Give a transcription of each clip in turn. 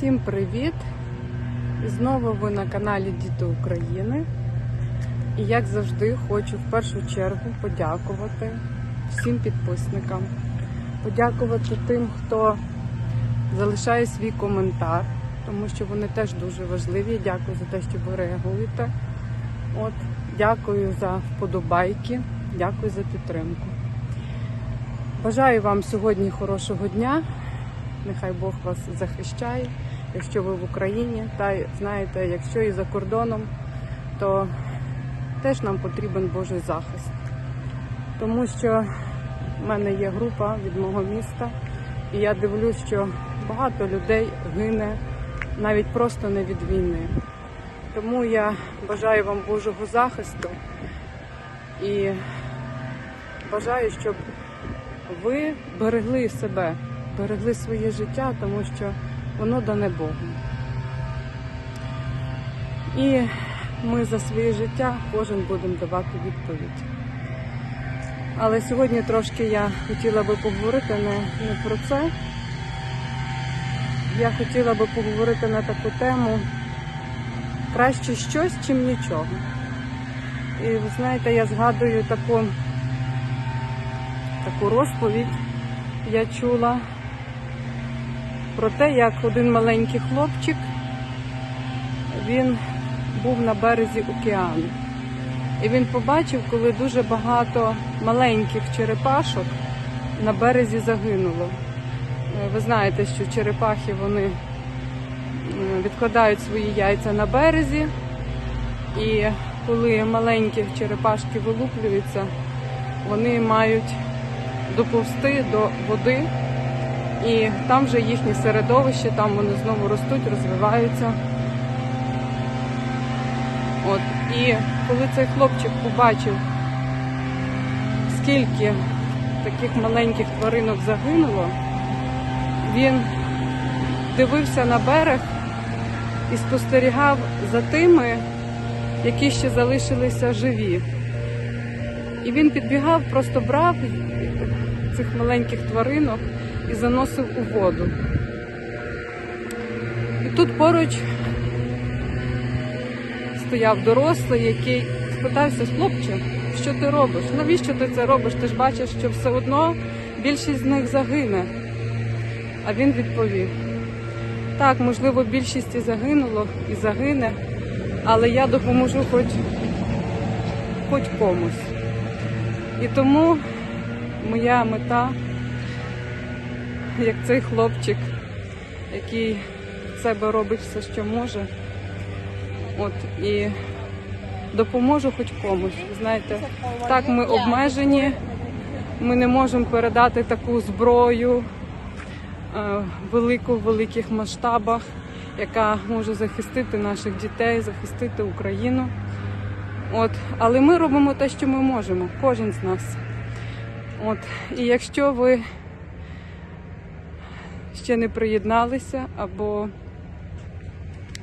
Всім привіт! І знову ви на каналі Діти України. І як завжди, хочу в першу чергу подякувати всім підписникам, подякувати тим, хто залишає свій коментар, тому що вони теж дуже важливі. Дякую за те, що ви реагуєте. От, дякую за вподобайки, дякую за підтримку. Бажаю вам сьогодні хорошого дня. Нехай Бог вас захищає, якщо ви в Україні. Та знаєте, якщо і за кордоном, то теж нам потрібен Божий захист. Тому що в мене є група від мого міста, і я дивлюсь, що багато людей гине навіть просто не від війни. Тому я бажаю вам Божого захисту і бажаю, щоб ви берегли себе, берегли своє життя, тому що воно дане Богом. І ми за своє життя кожен будемо давати відповідь. Але сьогодні трошки я хотіла би поговорити не, не про це. Я хотіла би поговорити на таку тему краще щось, чим нічого. І ви знаєте, я згадую таку, таку розповідь, я чула про те, як один маленький хлопчик він був на березі океану. І він побачив, коли дуже багато маленьких черепашок на березі загинуло. Е, Ви знаєте, що черепахи вони відкладають свої яйця на березі, і коли маленькі черепашки вилуплюються, вони мають доповзти до води, і там вже їхнє середовище, там вони знову ростуть, розвиваються. От. І коли цей хлопчик побачив, скільки таких маленьких тваринок загинуло, він дивився на берег і спостерігав за тими, які ще залишилися живі. І він підбігав, просто брав цих маленьких тваринок і заносив у воду. І тут поруч стояв дорослий, який спитався, хлопче, що ти робиш? Навіщо ти це робиш? Ти ж бачиш, що все одно більшість з них загине. А він відповів: так, можливо, більшість і загинуло, і загине, але я допоможу хоч, хоч комусь. І тому моя мета, як цей хлопчик, який в себе робить все, що може. От і допоможу хоч комусь. Знаєте, так ми обмежені, ми не можемо передати таку зброю е, велику в великих масштабах, яка може захистити наших дітей, захистити Україну. От, але ми робимо те, що ми можемо, кожен з нас. От, і якщо ви ще не приєдналися або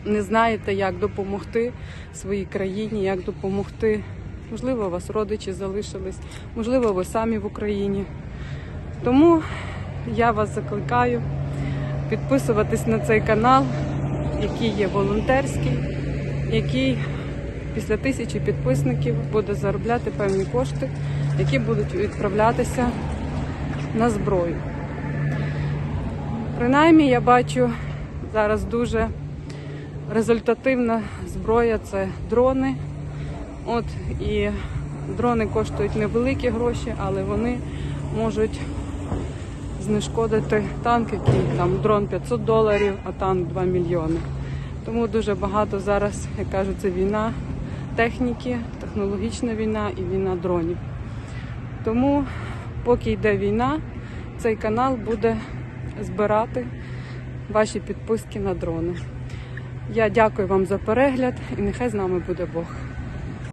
не знаєте, як допомогти своїй країні, як допомогти. Можливо, у вас родичі залишились, можливо, ви самі в Україні. Тому я вас закликаю підписуватись на цей канал, який є волонтерський, який після тисячі підписників буде заробляти певні кошти, які будуть відправлятися на зброю. Принаймні, я бачу зараз дуже результативна зброя це дрони. От і дрони коштують невеликі гроші, але вони можуть знешкодити танк, який там дрон 500 доларів, а танк 2 мільйони. Тому дуже багато зараз, як кажуть, це війна техніки, технологічна війна і війна дронів. Тому, поки йде війна, цей канал буде збирати ваші підписки на дрони. Я дякую вам за перегляд і нехай з нами буде Бог.